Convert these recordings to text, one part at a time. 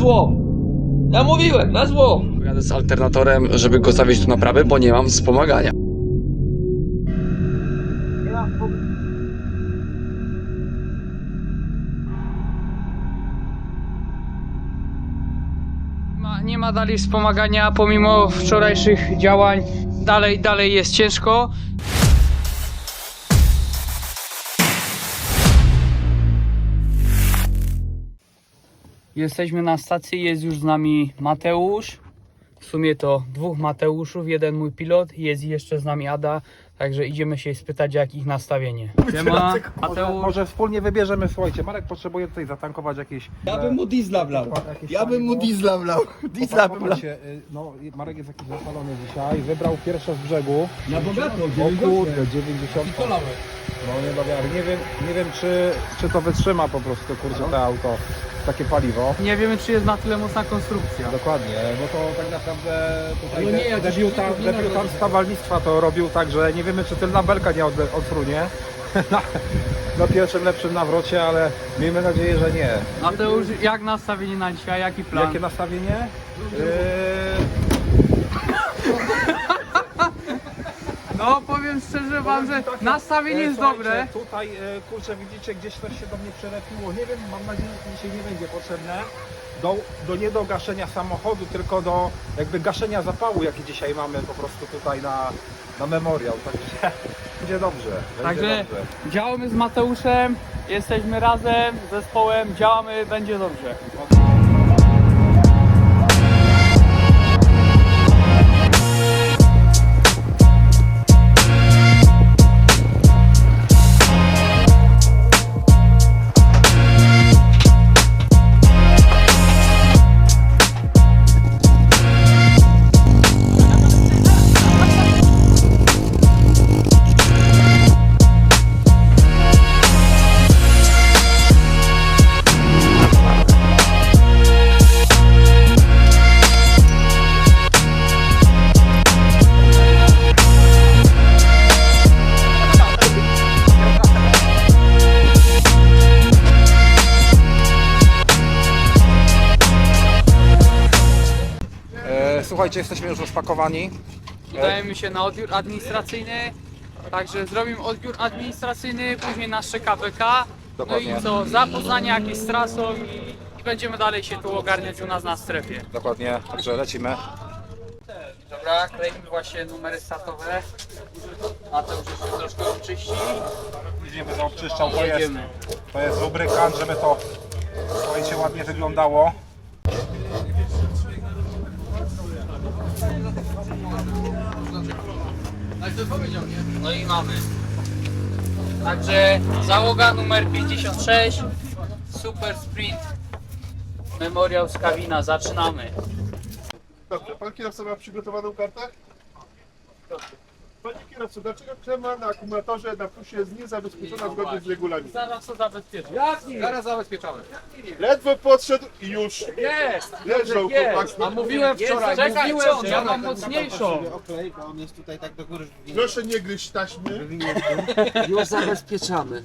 zło. Ja mówiłem, na zło. Jadę z alternatorem, żeby go zawieźć do naprawy, bo nie mam wspomagania. Ma, nie ma dalej wspomagania pomimo wczorajszych działań. Dalej, dalej jest ciężko. Jesteśmy na stacji, jest już z nami Mateusz. W sumie to dwóch Mateuszów, jeden mój pilot, jest jeszcze z nami Ada. Także idziemy się spytać jak ich nastawienie. Siema, Może, Mateusz. może wspólnie wybierzemy, słuchajcie, Marek potrzebuje tutaj zatankować jakieś... Ja bym mu diesla wlał. Ja bym mu diesla wlał. Diesla bym wlał. Popatrzcie, y, no i Marek jest jakiś zapalony dzisiaj, wybrał pierwsze z brzegu. Na bogato, O kurde, 90. No nie do wiary. Nie wiem, nie wiem czy, czy to wytrzyma po prostu, kurczę, to auto, takie paliwo. Nie wiemy czy jest na tyle mocna konstrukcja. Dokładnie, bo to tak naprawdę tutaj No nie, de- debiutant, debiutant stawalnictwa to robił tak, że nie wiemy czy tylna belka nie od, odfrunie na, na pierwszym lepszym nawrocie, ale miejmy nadzieję, że nie. Mateusz, jak nastawienie na dzisiaj? Jaki plan? Jakie nastawienie? Yy, No powiem szczerze wam, że nastawienie e, jest słuchajcie, dobre. Tutaj, e, kurczę, widzicie, gdzieś coś się do mnie przelepiło. Nie wiem, mam nadzieję, że dzisiaj nie będzie potrzebne. Do, do nie do gaszenia samochodu, tylko do jakby gaszenia zapału, jaki dzisiaj mamy po prostu tutaj na, na memoriał. Także będzie dobrze. Będzie Także dobrze. działamy z Mateuszem, jesteśmy razem, zespołem, działamy, będzie dobrze. E, już rozpakowani. Udajemy się na odbiór administracyjny, także zrobimy odbiór administracyjny, później nasz KPK. No Dokładnie. i co, zapoznanie jakieś z trasą i, i będziemy dalej się tu ogarniać u nas na strefie. Dokładnie, także lecimy. Dobra, kleimy właśnie numery startowe. Mateusz jeszcze troszkę oczyści. Później będę obczyszczał, to jest, to jest lubrykant, żeby to słuchajcie, ładnie wyglądało. No i mamy. Także załoga numer 56, Super Sprint, Memoriał z Kawina, zaczynamy. Dobrze, pan kierowca ma przygotowaną kartę? Dobrze. Panie kierowco, dlaczego klema na akumulatorze na plusie jest niezabezpieczona zgodnie z regulaminem? Zaraz to zabezpieczę. Zaraz zabezpieczamy. Ledwo podszedł i już Jest! leżał chłopak. A mówiłem wczoraj, Czekaj, mówiłem co? Ja mam mocniejszą. Oklej, bo on jest tutaj tak do góry Proszę nie gryźć taśmy. Już zabezpieczamy.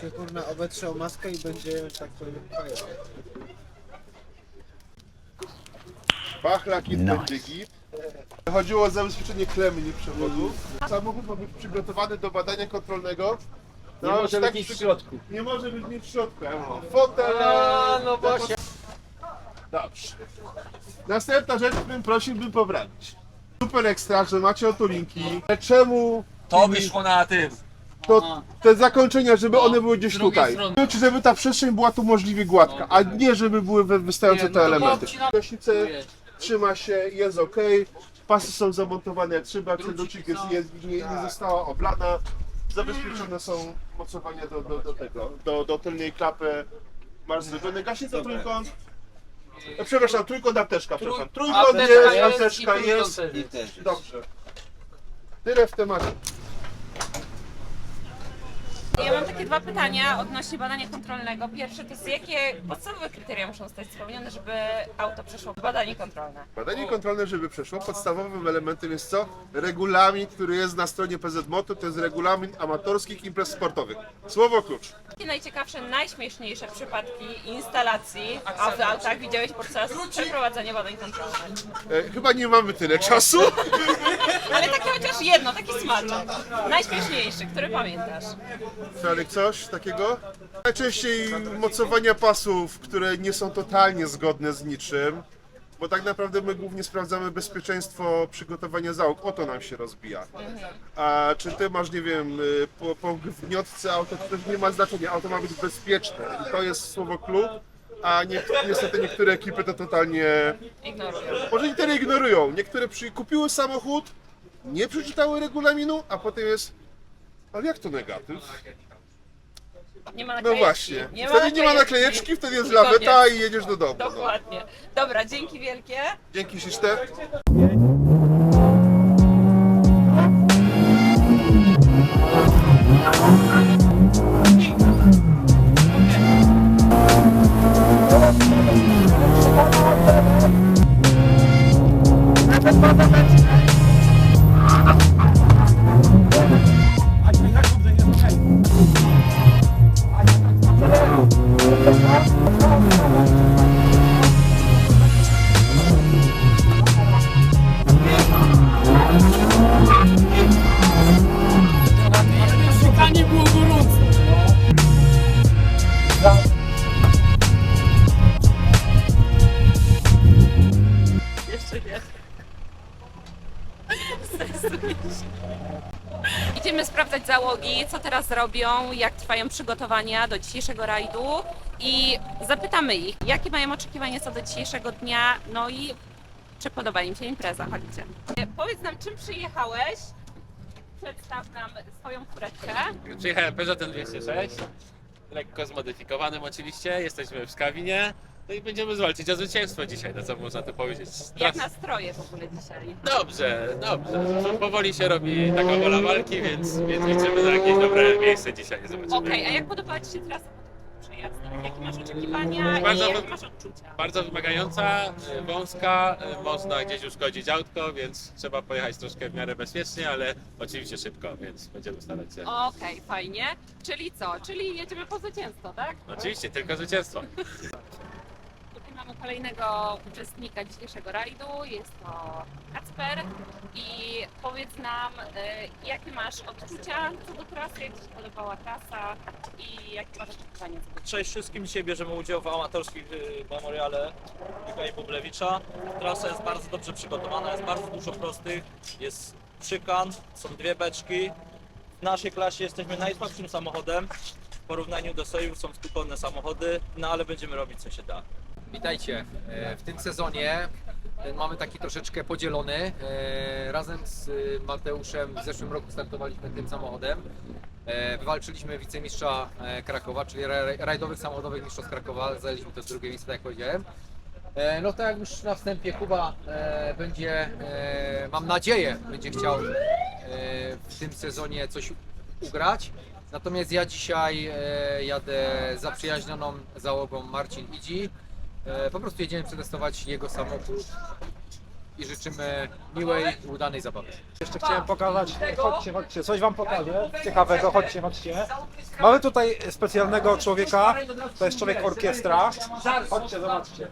się kurna obetrze o maskę i będzie tak powiem fajnie. Pachlak jest będzie git. Chodziło o zabezpieczenie klemy, nie przewodu. Samochód ma być przygotowany do badania kontrolnego. Nie No, może tak być nic w środku. Nie może być nic w środku. ja mówię, Fotele. no właśnie. Dobrze. Następna rzecz, którą prosiłbym poprawić. Super ekstra, że macie otulinki. Czemu To wyszło na tym. to te zakończenia, żeby one były gdzieś drugiej tutaj. strony. Czy żeby ta przestrzeń była tu możliwie gładka, a nie żeby były wy- wystające Nie, no te to elementy. Gaśnice trzyma się, jest ok. Pasy są zamontowane jak trzeba, przedlucik jest, jest nie, nie została oblana. Zabezpieczone są mocowania do, do, do tego, do, do tylnej klapy. Masz zrobione gaśnica trójkąt. E, Przepraszam, trójkąt apteczka, przepraszam. Trójkąt Apteczka jest, jest apteczka i jest. trójkąt jest. Dobrze. Tyle w temacie. Ja mam takie dwa pytania odnośnie badania kontrolnego. Pierwsze to jest jakie podstawowe kryteria muszą zostać spełnione, żeby auto przeszło badanie kontrolne? Badanie kontrolne, żeby przeszło, podstawowym elementem jest co? Regulamin, który jest na stronie PZMOTO, to jest regulamin amatorskich imprez sportowych. Słowo klucz. Jakie najciekawsze, najśmieszniejsze przypadki instalacji a w autach widziałeś podczas przeprowadzania badań kontrolnych? E, chyba nie mamy tyle czasu. Ale takie chociaż jedno, taki smaczek. Najśmieszniejszy, który pamiętasz? Felek, coś takiego? Najczęściej mocowania pasów, które nie są totalnie zgodne z niczym, bo tak naprawdę my głównie sprawdzamy bezpieczeństwo przygotowania załóg. O to nam się rozbija. A czy ty masz, nie wiem, y, po, po gniotce auto, to też nie ma znaczenia. Auto ma być bezpieczne i to jest słowo klucz. A nie, niestety niektóre ekipy to totalnie Ignoruję. Może niektóre ignorują. Niektóre przy, kupiły samochód, nie przeczytały regulaminu, a potem jest. Ale jak to negatyw? Nie ma No naklejeczki. właśnie. Nie ma wtedy nie ma naklejeczki. wtedy jest laweta i jedziesz do domu. No. Dokładnie. Dobra, dzięki wielkie. Dzięki Siszte. Jak trwają przygotowania do dzisiejszego rajdu i zapytamy ich, jakie mają oczekiwania co do dzisiejszego dnia, no i czy podoba im się impreza. Chodźcie. E, Powiedz nam, czym przyjechałeś? Przedstaw nam swoją fureczkę. Przyjechałem Peugeotem 206, lekko zmodyfikowanym oczywiście, jesteśmy w Skawinie, no i będziemy zwalczyć o zwycięstwo dzisiaj, no co można tu powiedzieć. Jak Tras- nastroje w ogóle dzisiaj? Dobrze, dobrze. Powoli się robi taka wola walki, więc, więc liczymy na jakieś dobre miejsce dzisiaj, zobaczymy. Okej, a jak podobała Ci się trasa? Jakie masz oczekiwania Bardzo i jakie wy- masz odczucia? Bardzo wymagająca, y, wąska, y, można gdzieś uszkodzić autko, więc trzeba pojechać troszkę w miarę bezpiecznie, ale oczywiście szybko, więc będziemy starać się. Okej, fajnie. Czyli co? Czyli jedziemy po zwycięstwo, tak? Oczywiście, tylko zwycięstwo. Mamy kolejnego uczestnika dzisiejszego rajdu. Jest to Kacper. I powiedz nam, y, jakie masz odczucia co do trasy, jak Ci się podobała trasa i jakie masz oczekiwania Cześć wszystkim, dzisiaj bierzemy udział w amatorskich y, memoriale Mikołaja Bublewicza. Trasa jest bardzo dobrze przygotowana, jest bardzo dużo prostych, jest szykan, są dwie beczki. W naszej klasie jesteśmy najsłabszym samochodem. W porównaniu do Sojów są stukonne samochody, no ale będziemy robić co się da. Witajcie. E, W tym sezonie e, mamy taki troszeczkę podzielony. E, Razem z Mateuszem w zeszłym roku startowaliśmy tym samochodem. Wywalczyliśmy wicemistrza Krakowa, czyli ra- rajdowych samochodowych mistrzostw Krakowa. Zajęliśmy to drugie miejsce, jak powiedziałem. No tak jak już na wstępie Kuba będzie, mam nadzieję, będzie chciał w tym sezonie coś ugrać. Natomiast ja dzisiaj jadę zaprzyjaźnioną załogą Marcin Idzi. E, Po prostu jedziemy przetestować jego samochód i życzymy miłej, udanej zabawy. Jeszcze chciałem pokazać, chodźcie, chodźcie, coś wam pokażę ciekawego, chodźcie, chodźcie. Mamy tutaj specjalnego człowieka, to jest człowiek orkiestra. Chodźcie, zobaczcie.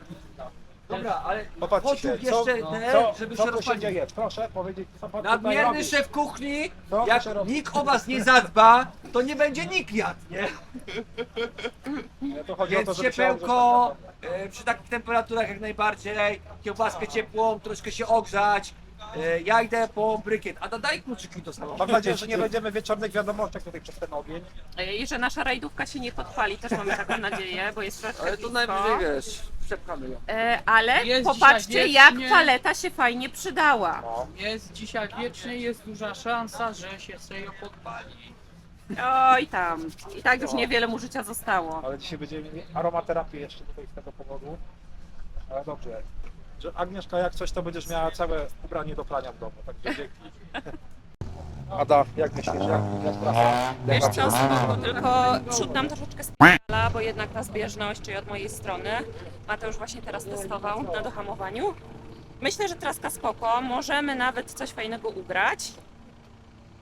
Dobra, ale Popatrzcie, pociąg co, jeszcze, nie, co, żeby co się tu się rozpalić. dzieje. Proszę powiedzieć, co pan tutaj Nadmierny robi. szef kuchni, Co jak nikt o was nie zadba, to nie będzie nikt jadł, nie? To chodzi o to, Więc żeby się ciepełko, ogrzeć, e, przy takich temperaturach jak najbardziej, kiełbaskę ciepłą, troszkę się ogrzać. E, ja idę po brykiet, a da- daj kluczyki do salonu. Mam nadzieję, że nie będziemy w wieczornych wiadomościach tutaj przez ten ogień. E, I że nasza rajdówka się nie podpali, też mamy taką nadzieję, bo jest troszkę Ale to blisko. najwyżej wiesz, przepchamy ją. E, ale Jest popatrzcie, dzisiaj jak wiecznie. paleta się fajnie przydała. Jest dzisiaj wiecznie, jest duża szansa, że się serio podpali. Oj tam. I tak już niewiele mu życia zostało. Ale dzisiaj będziemy mieli aromaterapię jeszcze tutaj z tego powodu. Ale dobrze. Że Agnieszka, jak coś, to będziesz miała całe ubranie do prania w domu. Także dzięki. Ada, jak myślisz, jak, jak trasa? Wiesz co, spoko, tylko przód nam troszeczkę spala, bo jednak ta zbieżność, czyli od mojej strony, Mateusz właśnie teraz testował na dohamowaniu. Myślę, że traska spoko, możemy nawet coś fajnego ugrać.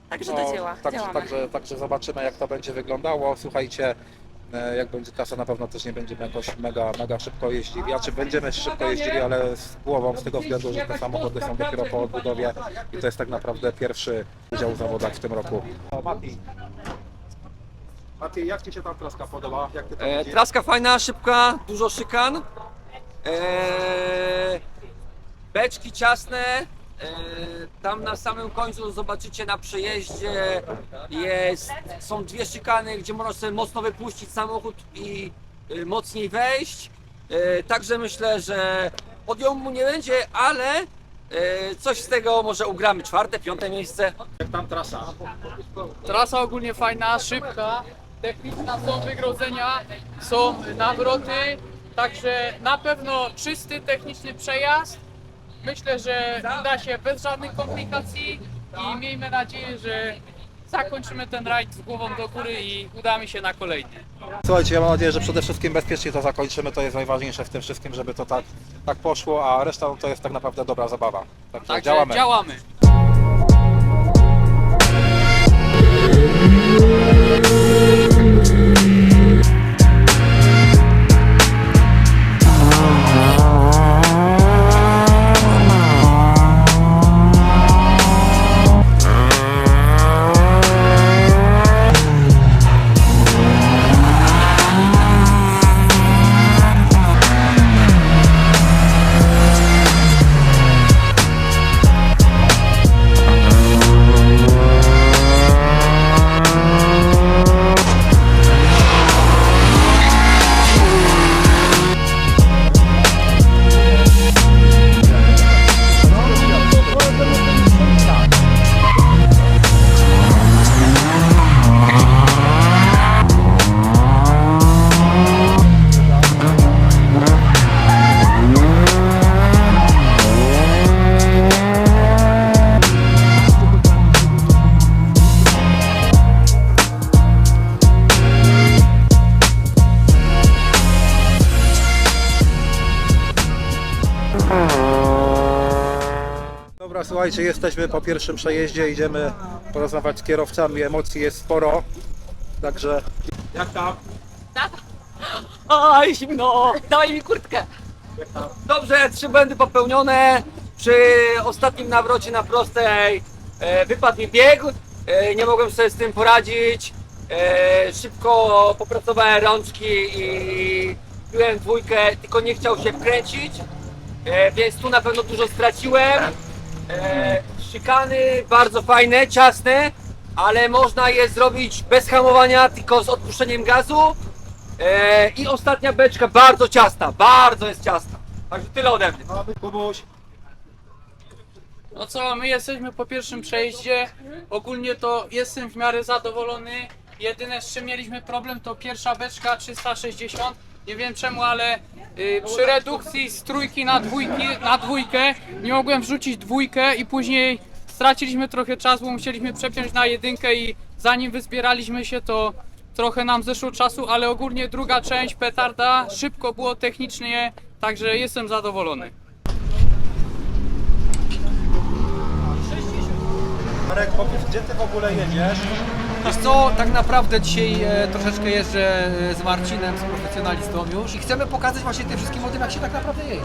Także do dzieła, No, Także, działamy. także, także zobaczymy jak to będzie wyglądało. Słuchajcie, jak będzie trasa na pewno też nie będziemy jakoś mega, mega szybko jeździli. A czy będziemy szybko jeździli, ale z głową z tego względu, że te samochody są dopiero po odbudowie i to jest tak naprawdę pierwszy udział w zawodach w tym roku. O, Mati. Mati, jak Ci się tam traska podoba? Jak Ty to E, widzisz? traska fajna, szybka, dużo szykan. E, beczki ciasne. E, tam na samym końcu zobaczycie na przejeździe jest, są dwie szykany, gdzie można sobie mocno wypuścić samochód i e, mocniej wejść. E, także myślę, że podiomu nie będzie, ale coś z tego może ugramy. Czwarte, piąte miejsce. Jak tam trasa? Trasa ogólnie fajna, szybka, techniczna, są wygrodzenia, są nawroty, także na pewno czysty techniczny przejazd. Myślę, że uda się bez żadnych komplikacji i miejmy nadzieję, że zakończymy ten rajd z głową do góry i udamy się na kolejny. Słuchajcie, ja mam nadzieję, że przede wszystkim bezpiecznie to zakończymy. To jest najważniejsze w tym wszystkim, żeby to tak, tak poszło, a reszta no, to jest tak naprawdę dobra zabawa. Także, Także działamy. działamy. Dobra, słuchajcie, jesteśmy po pierwszym przejeździe, idziemy porozmawiać z kierowcami, emocji jest sporo. Także jak tam? Oj, zimno! Daj mi kurtkę! Dobrze, trzy błędy popełnione. Przy ostatnim nawrocie na prostej e, wypadł mi bieg. E, nie mogłem sobie z tym poradzić. E, szybko popracowałem rączki i piłem dwójkę, tylko nie chciał się wkręcić. E, więc tu na pewno dużo straciłem. E, szykany bardzo fajne, ciasne, ale można je zrobić bez hamowania, tylko z odpuszczeniem gazu. E, I ostatnia beczka bardzo ciasna, bardzo jest ciasna. Także tyle ode mnie. Kubuś, No co, my jesteśmy po pierwszym przejeździe. Ogólnie to jestem w miarę zadowolony. Jedyne z czym mieliśmy problem to pierwsza beczka 360. Nie wiem czemu, ale y, przy redukcji z trójki na, dwójki, na dwójkę nie mogłem wrzucić dwójkę i później straciliśmy trochę czasu, bo musieliśmy przepiąć na jedynkę i zanim wyzbieraliśmy się to trochę nam zeszło czasu, ale ogólnie druga część petarda, szybko było technicznie, także jestem zadowolony. Marek, powiedz, gdzie ty w ogóle jedziesz? Wiesz co, tak naprawdę dzisiaj e, troszeczkę jeżdżę e, z Marcinem, z profesjonalistą już i chcemy pokazać właśnie tym wszystkim o tym, jak się tak naprawdę jeździ.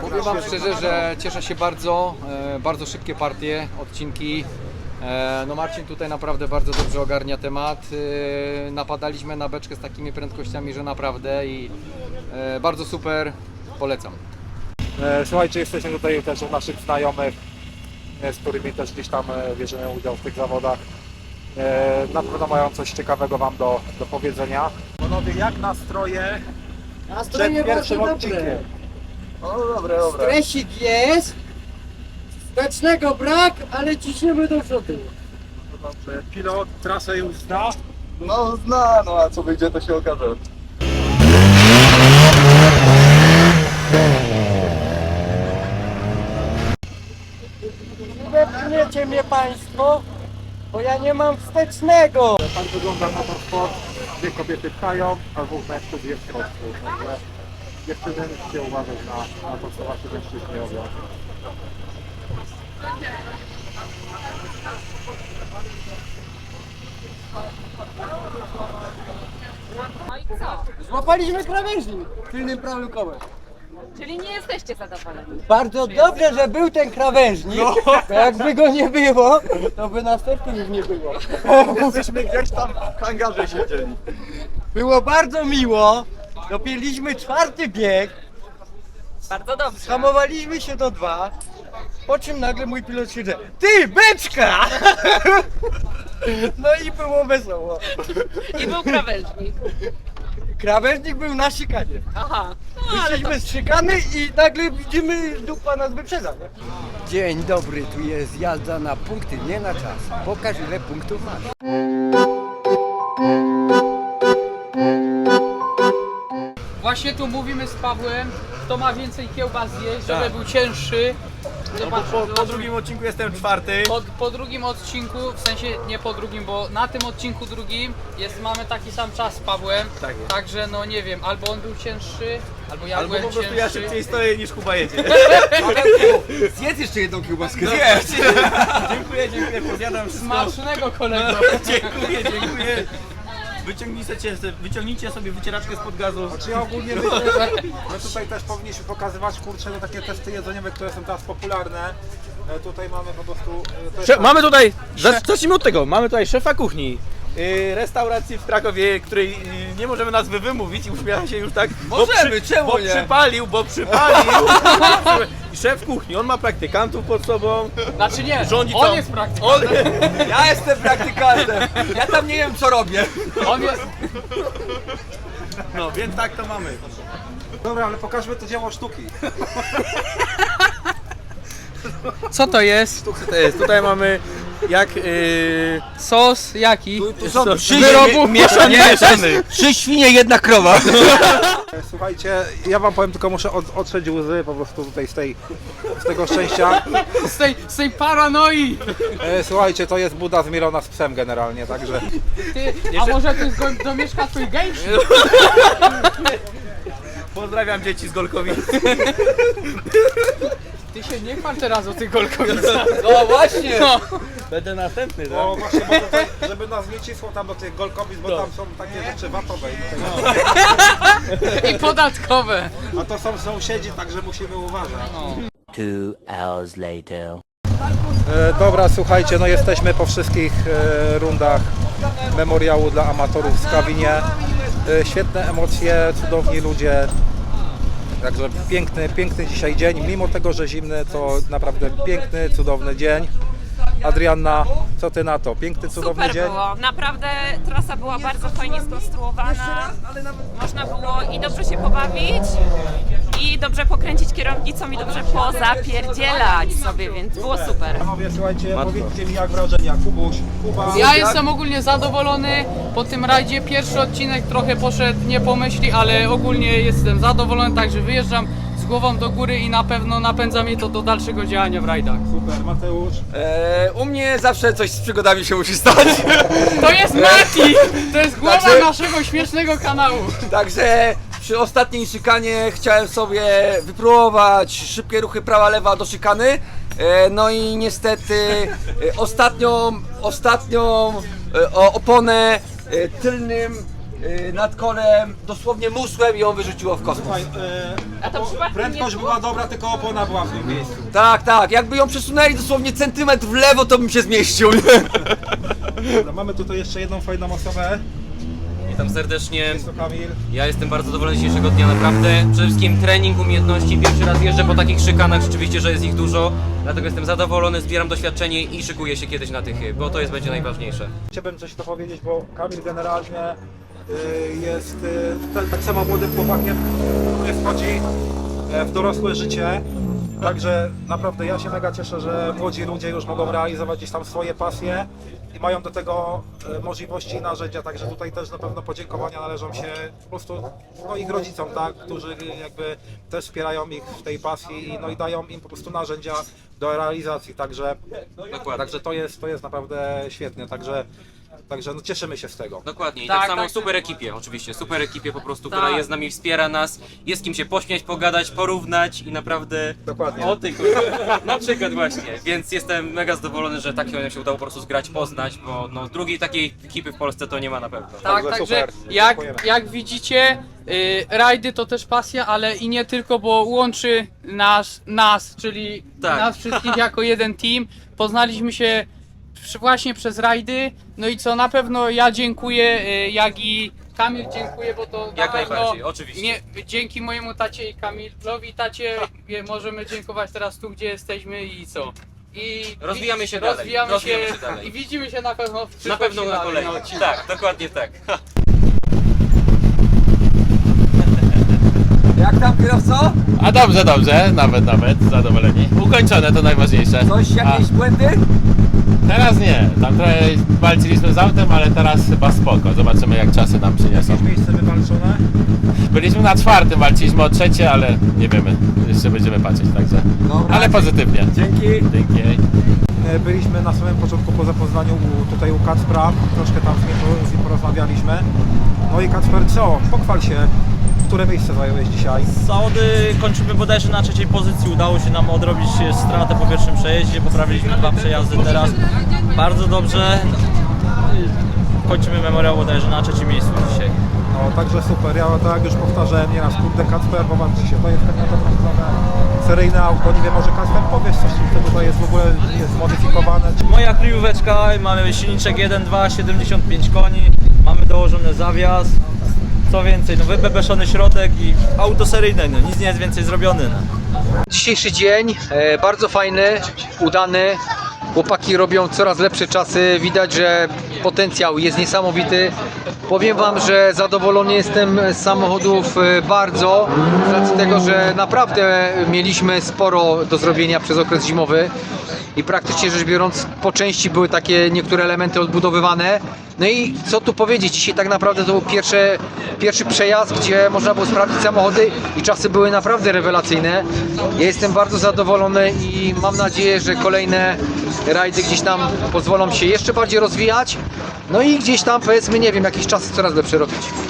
Powiem Wam szczerze, że cieszę się bardzo, e, bardzo szybkie partie, odcinki. E, No Marcin tutaj naprawdę bardzo dobrze ogarnia temat. E, Napadaliśmy na beczkę z takimi prędkościami, że naprawdę i e, bardzo super, polecam. Słuchajcie, jesteśmy tutaj też u naszych znajomych, z którymi też gdzieś tam bierzemy udział w tych zawodach. Na pewno mają coś ciekawego Wam do, do powiedzenia. Panowie, jak nastroje Nastroje przed bardzo pierwszym dobre. odcinkiem? Stresik jest. Stecznego brak, ale ciśniemy do przodu. Dobrze, pilot trasę już zna. No zna, no a co wyjdzie to się okaże. Wepchniecie mnie państwo, bo ja nie mam wstecznego. Tak wygląda motorsport. Dwie kobiety pchają, a dwóch mężczyzn jest w środku. Także dziewczyny musicie uważać na, na to, co wasi mężczyźni robią. No i co? Złapaliśmy krawężnik tylnym prawym kołem. Czyli nie jesteście zadowoleni. Bardzo dobrze, że był ten krawężnik, bo jakby go nie było, to by następnych nie było. Myśmy gdzieś tam w hangarze siedzieli. Było bardzo miło, dopięliśmy czwarty bieg, Bardzo dobrze. hamowaliśmy się do dwa, po czym nagle mój pilot się Ty, beczka! No i było wesoło. I był krawężnik. Krawężnik był na szykanie. Aha. No, ale to... Wyszliśmy z szykany i nagle widzimy dupa nas wyprzedza. Nie? Dzień dobry, tu jest jazda na punkty, nie na czas. Pokaż ile punktów masz. Właśnie tu mówimy z Pawłem, kto ma więcej kiełbas zjeść, żeby był cięższy. Zobacz, Po, po drugim odcinku jestem czwarty. po, po drugim odcinku, w sensie nie po drugim, bo na tym odcinku drugim jest, mamy taki sam czas z Pawłem. Tak jest. Także no nie wiem, albo on był cięższy, albo ja Albo byłem po prostu cięższy. ja szybciej stoję niż Kuba jedzie. Zjedz jeszcze jedną kiełbaskę. dziękuję, dziękuję, pozjadam wszystko. Smacznego kolego. Dziękuję, dziękuję. Wyciągnijcie, wyciągnijcie sobie wycieraczkę spod gazu. Znaczy ja ogólnie myślę, że my tutaj też powinniśmy pokazywać kurczę no, takie testy jedzeniowe, które są teraz popularne. E, Tutaj mamy po prostu... e, to jest Sze- mamy tutaj, zac- zacznijmy od tego, mamy tutaj szefa kuchni. y, Restauracji w Krakowie, której y, nie możemy nazwy wymówić i uśmiecham się już tak. Możemy, czemu bo nie? przypalił, bo przypalił. Szef kuchni, on ma praktykantów pod sobą. Znaczy nie, Rządzi on całą- jest praktyk. On, Ja jestem praktykantem. Ja tam nie wiem co robię. On jest, no więc tak to mamy. Dobra, ale pokażmy to dzieło sztuki. co to jest? Co to jest? Tutaj mamy jak yy, Sos jaki? Są trzy wyrobu mieszany, mieszany. Trzy świnie, jedna krowa. Słuchajcie, ja wam powiem tylko muszę od, otrzeć łzy po prostu tutaj z, tej, z tego szczęścia. Z tej, z tej paranoi! E, Słuchajcie, to jest Buda zmielona z psem generalnie, także... Ty, a może jest do, domieszka twój gejszy? Pozdrawiam dzieci z Golkowic. Ty się nie chwal teraz o tych golkowicach. No właśnie. No. Będę następny, tak? Bo właśnie, bo tutaj, żeby nas nie cisło tam do tych golkowic, bo tam są takie rzeczy watowe. I tutaj, I podatkowe. a to są sąsiedzi, także musimy uważać. Two hours later. E, dobra, słuchajcie, no jesteśmy po wszystkich e, rundach memoriału dla amatorów w Skawinie. E, świetne emocje, cudowni ludzie. Także piękny, piękny dzisiaj dzień. Mimo tego, że zimny, to naprawdę piękny, cudowny dzień. Adrianna, co ty na to? Piękny, cudowny Super dzień. było. Naprawdę trasa była bardzo fajnie skonstruowana. Można było i dobrze się pobawić, i dobrze pokręcić kierownicą, i dobrze pozapierdzielać sobie, więc było super. Panowie, słuchajcie, powiedzcie mi jak wrażenia. Kubuś, Kuba. Ja jestem ogólnie zadowolony po tym rajdzie. Pierwszy odcinek trochę poszedł nie po myśli, ale ogólnie jestem zadowolony, także wyjeżdżam z głową do góry i na pewno napędza mnie to do dalszego działania w rajdach. Super, Mateusz. E, u mnie zawsze coś z przygodami się musi stać. To jest Mati! To jest głowa Także- naszego śmiesznego kanału. Także przy ostatniej szykanie chciałem sobie wypróbować szybkie ruchy prawa-lewa do szykany. E, No i niestety e, ostatnią, ostatnią e, o- oponę e, tylnym e, nad kolem dosłownie musłem i ją wyrzuciło w kosmos. Słuchaj, e, A to przypadkiem prędkość nie była dobra, tylko opona była w tym miejscu. Tak, tak, jakby ją przesunęli dosłownie centymetr w lewo, to bym się zmieścił. Dobra, mamy tutaj jeszcze jedną fajną osobę. Witam serdecznie. Jest to Kamil. Ja jestem bardzo zadowolony z dzisiejszego dnia, naprawdę. Przede wszystkim trening, umiejętności. Pierwszy raz jeżdżę po takich szykanach, rzeczywiście, że jest ich dużo. Dlatego jestem zadowolony, zbieram doświadczenie i szykuję się kiedyś na tych, bo to jest będzie najważniejsze. Chciałbym coś dopowiedzieć, bo Kamil generalnie y, jest y, tak, tak samo młodym chłopakiem, który wchodzi e, w dorosłe życie. Także naprawdę ja się mega cieszę, że młodzi ludzie już mogą realizować gdzieś tam swoje pasje i mają do tego e, możliwości i narzędzia, także tutaj też na pewno podziękowania należą się po prostu no, ich rodzicom, tak, którzy jakby też wspierają ich w tej pasji i, no, i dają im po prostu narzędzia do realizacji, także, Dokładnie. także to, jest, to jest naprawdę świetne, także, także no, cieszymy się z tego. Dokładnie, i Tak, tak, samo tak. super ekipie, oczywiście, super ekipie po prostu, Tak. która jest z nami, wspiera nas, jest kim się pośmiać, pogadać, porównać i naprawdę... Dokładnie. O ty kurwa, na przykład właśnie, więc jestem mega zadowolony, że takiego się udało po prostu zgrać, poznać, bo no, drugiej takiej ekipy w Polsce to nie ma na pewno. Tak, Także także super. jak, Dziękujemy. jak widzicie, y, rajdy to też pasja, ale i nie tylko, bo łączy nas, nas czyli Tak. nas wszystkich jako jeden team. Poznaliśmy się przy- właśnie przez rajdy, no i co na pewno ja dziękuję, y, jak i Kamil dziękuję, bo to Jak na pewno najbardziej, oczywiście. Nie, dzięki mojemu tacie i Kamilowi tacie możemy dziękować teraz tu, gdzie jesteśmy i co. I Rozwijamy się dalej, rozwijamy, rozwijamy się, się dalej. i widzimy się na pewno w Na pewno na dalej, no. Tak, dokładnie tak. Jak tam kierowco? A dobrze, dobrze, nawet, nawet, zadowoleni. Ukończone to najważniejsze. Coś, jakieś błędy? Teraz nie, tam trochę walczyliśmy z autem, ale teraz chyba spoko. Zobaczymy jak czasy nam przyniosą. Jakieś miejsce wywalczone? Byliśmy na czwartym, walczyliśmy o trzecie, ale nie wiemy. Jeszcze będziemy patrzeć, także. Dobra. Ale pozytywnie. Dzięki. Dzięki. E, Byliśmy na samym początku po zapoznaniu u, tutaj u Kacpra, troszkę tam z nim porozmawialiśmy. No i Kacper, co? Pochwal się, które miejsce zająłeś dzisiaj? Zawody kończymy bodajże na trzeciej pozycji. Udało się nam odrobić stratę po pierwszym przejeździe. Poprawiliśmy dwa przejazdy teraz. Bardzo dobrze. Kończymy memoriał bodajże na trzecim miejscu dzisiaj. No także super, ja tak już powtarzałem nieraz, kurde Kacper, popatrzcie się, to jest tak na dobrą sprawę seryjne auto, nie wiem, może Kacper powiesz coś, to tutaj jest w ogóle, jest zmodyfikowane. Moja kryjóweczka, mamy silniczek 1.2, 75 koni, mamy dołożony zawias. Co więcej, no wybebeszony środek i auto seryjne, no nic nie jest więcej zrobione. No. Dzisiejszy dzień e, bardzo fajny, udany. Chłopaki robią coraz lepsze czasy. Widać, że potencjał jest niesamowity. Powiem Wam, że zadowolony jestem z samochodów e, bardzo, z racji tego, że naprawdę mieliśmy sporo do zrobienia przez okres zimowy i praktycznie rzecz biorąc po części były takie niektóre elementy odbudowywane. No i co tu powiedzieć, dzisiaj tak naprawdę to był pierwszy, pierwszy przejazd, gdzie można było sprawdzić samochody i czasy były naprawdę rewelacyjne. Ja jestem bardzo zadowolony i mam nadzieję, że kolejne rajdy gdzieś tam pozwolą się jeszcze bardziej rozwijać. No i gdzieś tam powiedzmy, nie wiem, jakieś czasy coraz lepsze robić.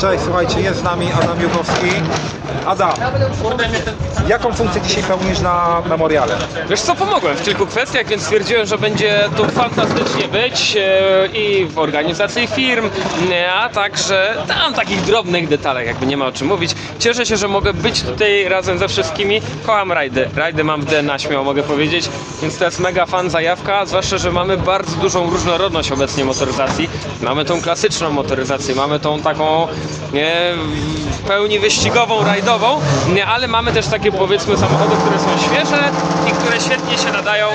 Cześć, słuchajcie, jest z nami Adam Jugowski. Adam, jaką funkcję dzisiaj pełnisz na memoriale? Wiesz co, pomogłem w kilku kwestiach, więc stwierdziłem, że będzie tu fantastycznie być e, i w organizacji firm, a także tam takich drobnych detalach, jakby nie ma o czym mówić. Cieszę się, że mogę być tutaj razem ze wszystkimi. Kocham rajdy. Rajdy mam w DNA, śmiało mogę powiedzieć, więc to jest mega fan zajawka, zwłaszcza, że mamy bardzo dużą różnorodność obecnie motoryzacji. Mamy tą klasyczną motoryzację, mamy tą taką w pełni wyścigową, rajdową, nie, ale mamy też takie powiedzmy samochody, które są świeże i które świetnie się nadają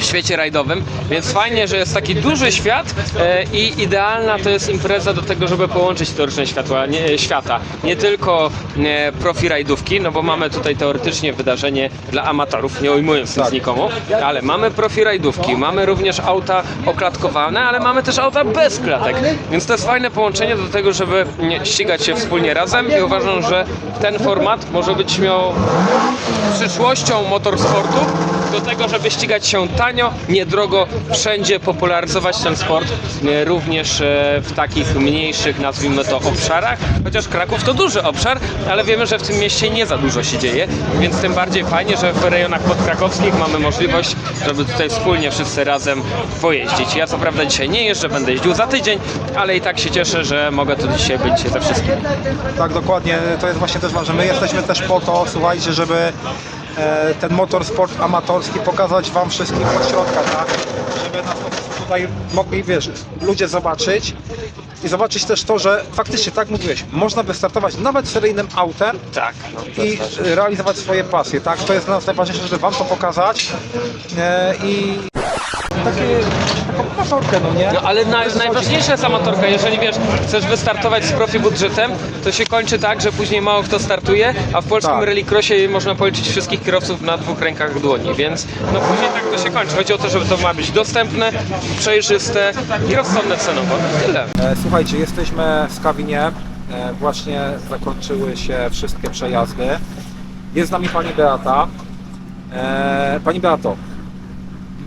w świecie rajdowym, więc fajnie, że jest taki duży świat e, i idealna to jest impreza do tego, żeby połączyć te różne światła, nie, świata. Nie tylko e, profi rajdówki, no bo mamy tutaj teoretycznie wydarzenie dla amatorów, nie ujmując nic nikomu, ale mamy profi rajdówki, mamy również auta oklatkowane, ale mamy też auta bez klatek, więc to jest fajne połączenie do tego, żeby nie, ścigać się wspólnie razem i uważam, że ten format może być miał przyszłością motorsportu do tego, żeby ścigać się tanio, niedrogo, wszędzie popularyzować ten sport, e, również e, w takich mniejszych, nazwijmy to, obszarach. Chociaż Kraków to duży obszar, ale wiemy, że w tym mieście nie za dużo się dzieje, więc tym bardziej fajnie, że w rejonach podkrakowskich mamy możliwość, żeby tutaj wspólnie wszyscy razem pojeździć. Ja co prawda dzisiaj nie jeżdżę, będę jeździł za tydzień, ale i tak się cieszę, że mogę tu dzisiaj być ze wszystkimi. Tak, dokładnie, to jest właśnie też ważne. My jesteśmy też po to, słuchajcie, żeby ten motorsport amatorski pokazać Wam wszystkim od środka, tak? Żeby nas po prostu tutaj mogli, wiesz, ludzie zobaczyć i zobaczyć też to, że faktycznie, tak mówiłeś, można wystartować nawet seryjnym autem Tak, no, i e, realizować swoje pasje, tak? To jest dla nas najważniejsze, żeby Wam to pokazać e, i takie, taką motorkę, no nie? No ale na, najważniejsza jest amatorka, jeżeli wiesz, chcesz wystartować z profi budżetem, to się kończy tak, że później mało kto startuje, a w polskim Tak. rallycrossie można policzyć wszystkich kierowców na dwóch rękach dłoni, więc no później tak to się kończy. Chodzi o to, żeby to ma być dostępne, przejrzyste i rozsądne cenowo. Tyle. E, Słuchajcie, jesteśmy w Kawinie. E, Właśnie zakończyły się wszystkie przejazdy. Jest z nami pani Beata. E, Pani Beato,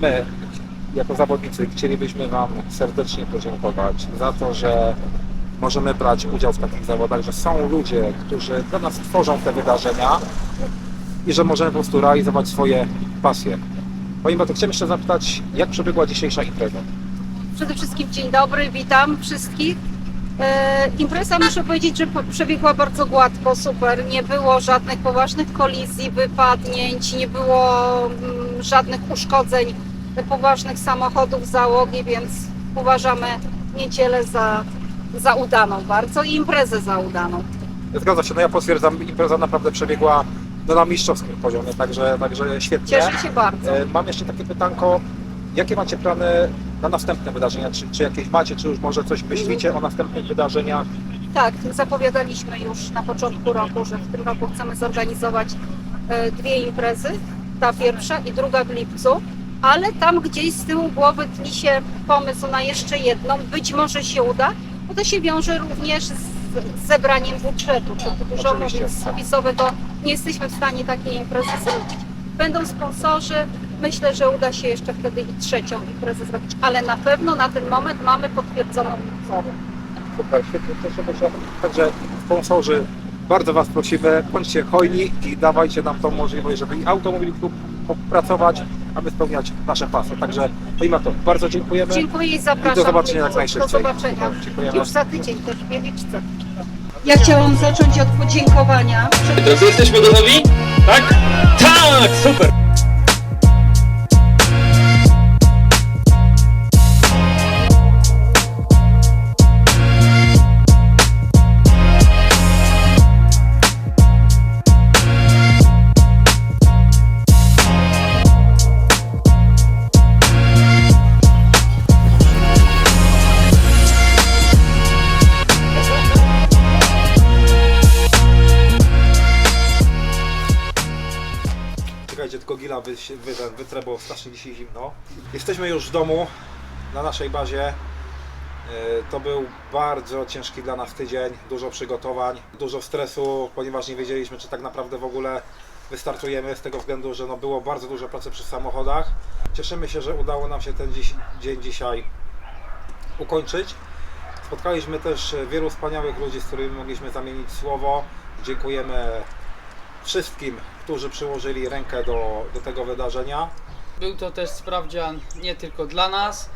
my jako zawodnicy chcielibyśmy Wam serdecznie podziękować za to, że możemy brać udział w takich zawodach, że są ludzie, którzy dla nas tworzą te wydarzenia i że możemy po prostu realizować swoje pasje. Pani Beato, chciałem jeszcze zapytać, jak przebiegła dzisiejsza impreza? Przede wszystkim dzień dobry, witam wszystkich. E, impreza muszę powiedzieć, że przebiegła bardzo gładko, super. Nie było żadnych poważnych kolizji, wypadnięć, nie było mm, żadnych uszkodzeń poważnych samochodów, załogi, więc uważamy niedzielę za, za udaną bardzo i imprezę za udaną. Zgadza się, no ja potwierdzam, impreza naprawdę przebiegła no, na mistrzowskim poziomie, także, także świetnie. Cieszę się bardzo. E, Mam jeszcze takie pytanko, jakie macie plany na następne wydarzenia? Czy, czy jakieś macie, czy już może coś myślicie o następnych wydarzeniach? Tak, zapowiadaliśmy już na początku roku, że w tym roku chcemy zorganizować e, dwie imprezy. Ta pierwsza i druga w lipcu, ale tam gdzieś z tyłu głowy tli się pomysł na jeszcze jedną. Być może się uda, bo to się wiąże również z zebraniem budżetu. To dużo Oczywiście. więc spisowego nie jesteśmy w stanie takiej imprezy zrobić. Będą sponsorzy, myślę, że uda się jeszcze wtedy i trzecią imprezę zrobić, ale na pewno na ten moment mamy potwierdzoną lipcową. Super, świetnie, cieszymy się. Także sponsorzy, bardzo Was prosimy, bądźcie hojni i dawajcie nam tą możliwość, żeby i Automobil Klub pracować, aby spełniać nasze pasy. Także pomimo to, bardzo dziękujemy. Dziękuję i zapraszam. I do zobaczenia jak Do najszybciej. zobaczenia. Dziękujemy. Już za tydzień też w. Ja chciałam zacząć od podziękowania. Drodzy, jesteśmy gotowi? Tak? Tak! Super! Wy, wy, wytrę, bo strasznie dzisiaj zimno. Jesteśmy już w domu, na naszej bazie. E, To był bardzo ciężki dla nas tydzień, dużo przygotowań, dużo stresu, ponieważ nie wiedzieliśmy, czy tak naprawdę w ogóle wystartujemy z tego względu, że no było bardzo dużo pracy przy samochodach. Cieszymy się, że udało nam się ten dziś, dzień dzisiaj ukończyć. Spotkaliśmy też wielu wspaniałych ludzi, z którymi mogliśmy zamienić słowo. Dziękujemy wszystkim, którzy przyłożyli rękę do, do tego wydarzenia. Był to też sprawdzian nie tylko dla nas,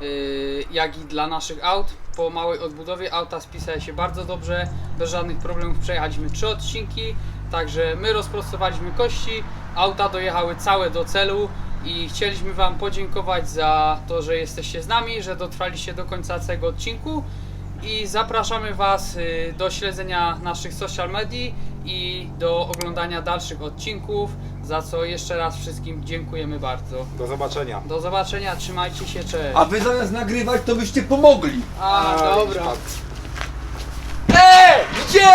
yy, jak i dla naszych aut. Po małej odbudowie auta spisała się bardzo dobrze, bez żadnych problemów przejechaliśmy trzy odcinki, także my rozprostowaliśmy kości, auta dojechały całe do celu i chcieliśmy Wam podziękować za to, że jesteście z nami, że dotrwaliście do końca całego odcinku i zapraszamy Was y, do śledzenia naszych social medii i do oglądania dalszych odcinków, za co jeszcze raz wszystkim dziękujemy bardzo. Do zobaczenia. Do zobaczenia, trzymajcie się, cześć. A wy zamiast nagrywać, to byście pomogli. A, dobra. Ej, gdzie?